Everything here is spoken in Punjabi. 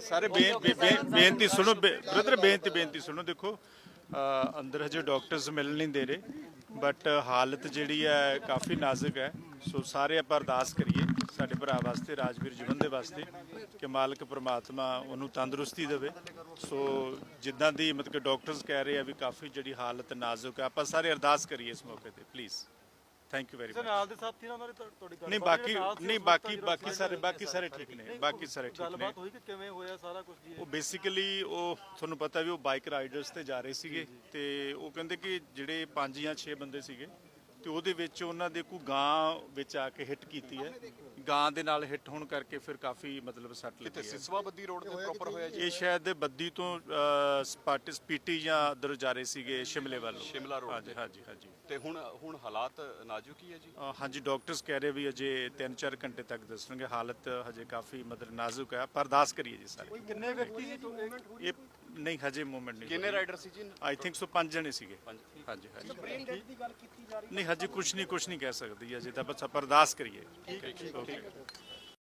ਸਾਰੇ ਬੇ- ਬੇਨਤੀ ਸੁਣੋ ਬ੍ਰਦਰ, ਬੇਨਤੀ ਬੇਨਤੀ ਸੁਣੋ, ਦੇਖੋ ਅੰਦਰ ਹਜੇ ਡਾਕਟਰਸ ਮਿਲ ਨਹੀਂ ਦੇ ਰਹੇ ਬਟ ਹਾਲਤ ਜਿਹੜੀ ਹੈ ਕਾਫੀ ਨਾਜ਼ੁਕ ਹੈ। ਸੋ ਸਾਰੇ ਆਪਾਂ ਅਰਦਾਸ ਕਰੀਏ ਸਾਡੇ ਭਰਾ ਵਾਸਤੇ, ਰਾਜਵੀਰ ਜੀਵਨ ਦੇ ਵਾਸਤੇ, ਕਿ ਮਾਲਕ ਪ੍ਰਮਾਤਮਾ ਉਹਨੂੰ ਤੰਦਰੁਸਤੀ ਦੇਵੇ। ਸੋ ਜਿੱਦਾਂ ਦੀ ਮਤਲਬ ਕਿ ਡਾਕਟਰਸ ਕਹਿ ਰਹੇ ਆ ਵੀ ਕਾਫੀ ਜਿਹੜੀ ਹਾਲਤ ਨਾਜ਼ੁਕ ਹੈ, ਆਪਾਂ ਸਾਰੇ ਅਰਦਾਸ ਕਰੀਏ ਇਸ ਮੌਕੇ ਤੇ please thank you very much ਨਾਲ ਦੇ ਸਾਥੀ ਨਾਲ ਉਹਨਾਂ ਦੀ ਤੁਹਾ- ਤੁਹਾਡੀ ਗੱਲ ਨਹੀਂ ਬਾਕੀ ਨਹੀਂ ਬਾਕੀ ਬਾਕੀ ਸਾਰੇ ਬਾਕੀ ਸਾਰੇ ਠੀਕ ਨੇ। ਬਾਕੀ ਸਾਰੇ ਠੀਕ ਨੇ। ਗੱਲਬਾਤ ਹੋਈ ਕਿ ਕਿਵੇਂ ਹੋਇਆ ਸਾਰਾ ਕੁਝ ਜੀ ਉਹ ਬੇਸਿਕਲੀ ਉਹ ਤੁਹਾਨੂੰ ਪਤਾ ਵੀ ਉਹ ਬਾਈਕ ਰਾਈਡਰਸ ਤੇ ਜਾ ਰਹੇ ਸੀਗੇ ਤੇ ਉਹ ਕਹਿੰਦੇ ਕਿ ਜਿਹੜੇ 5 ਜਾਂ 6 ਬੰਦੇ ਸੀਗੇ ਤੇ ਉਹਦੇ ਵਿੱਚ ਉਹਨਾਂ ਦੇ ਕੋਈ ਗਾਂ ਵਿੱਚ ਆ ਕੇ ਹਿੱਟ ਕੀਤੀ ਹੈ? ਗਾਂ ਦੇ ਨਾਲ ਹਿੱਟ ਹੋਣ ਕਰਕੇ ਫਿਰ ਕਾਫੀ ਮਤਲਬ ਸੱਟ ਲੱਗੀ ਹੈ। ਸਿਸਵਾ ਬੱਦੀ ਰੋਡ ਤੇ ਪ੍ਰੋਪਰ ਹੋਇਆ ਜੀ? ਇਹ ਸ਼ਾਇਦ ਦੇ ਬੱਦੀ ਤੋਂ ਸਪਾਟ ਸਪੀਟੀ ਜਾਂ ਅਦਰ ਜਾ ਰਹੇ ਸੀਗੇ ਸ਼ਿਮਲੇ ਵੱਲ। ਸ਼ਿਮਲਾ road ਹਾਂਜੀ ਹਾਂਜੀ ਹਾਂਜੀ। ਤੇ ਹੁਣ ਹੁਣ ਹਾਲਾਤ ਨਾਜ਼ੁਕ ਹੀ ਹੈ ਜੀ? ਹਾਂਜੀ ਡਾਕਟਰਸ ਕਹਿ ਰਹੇ ਵੀ ਅਜੇ 3-4 ਘੰਟੇ ਤੱਕ ਦੱਸਣਗੇ। ਹਾਲਤ ਹਜੇ ਕਾਫੀ ਮਤਲਬ ਨਾਜ਼ੁਕ ਹੈ। ਪਰ ਅਰਦਾਸ ਕਰੀਏ ਜੀ ਸਾਰੇ। ਕਿੰਨੇ ਵਿਅਕਤੀ ਸੀ ਇਹ ਨਹੀਂ ਹਜੇ ਮੂਵਮੈਂਟ ਨਹੀਂ ਕਿੰਨੇ ਰਾਈਡਰ ਸੀ ਜੀ? ਆਈ ਥਿੰਕ ਸੋ ਪੰਜ ਜਣੇ ਸੀਗੇ। ਹਾਂਜੀ ਹਾਂਜੀ। ਨਹੀਂ ਹਜੇ ਕੁਝ ਨਹੀਂ ਕੁਝ ਨਹੀਂ ਕਹਿ ਸਕਦੀ ਅਜੇ ਤਾਂ ਬਸ ਆਪਾਂ ਅਰਦਾਸ ਕਰੀਏ। ਠੀਕ ਹੈ ਓਕੇ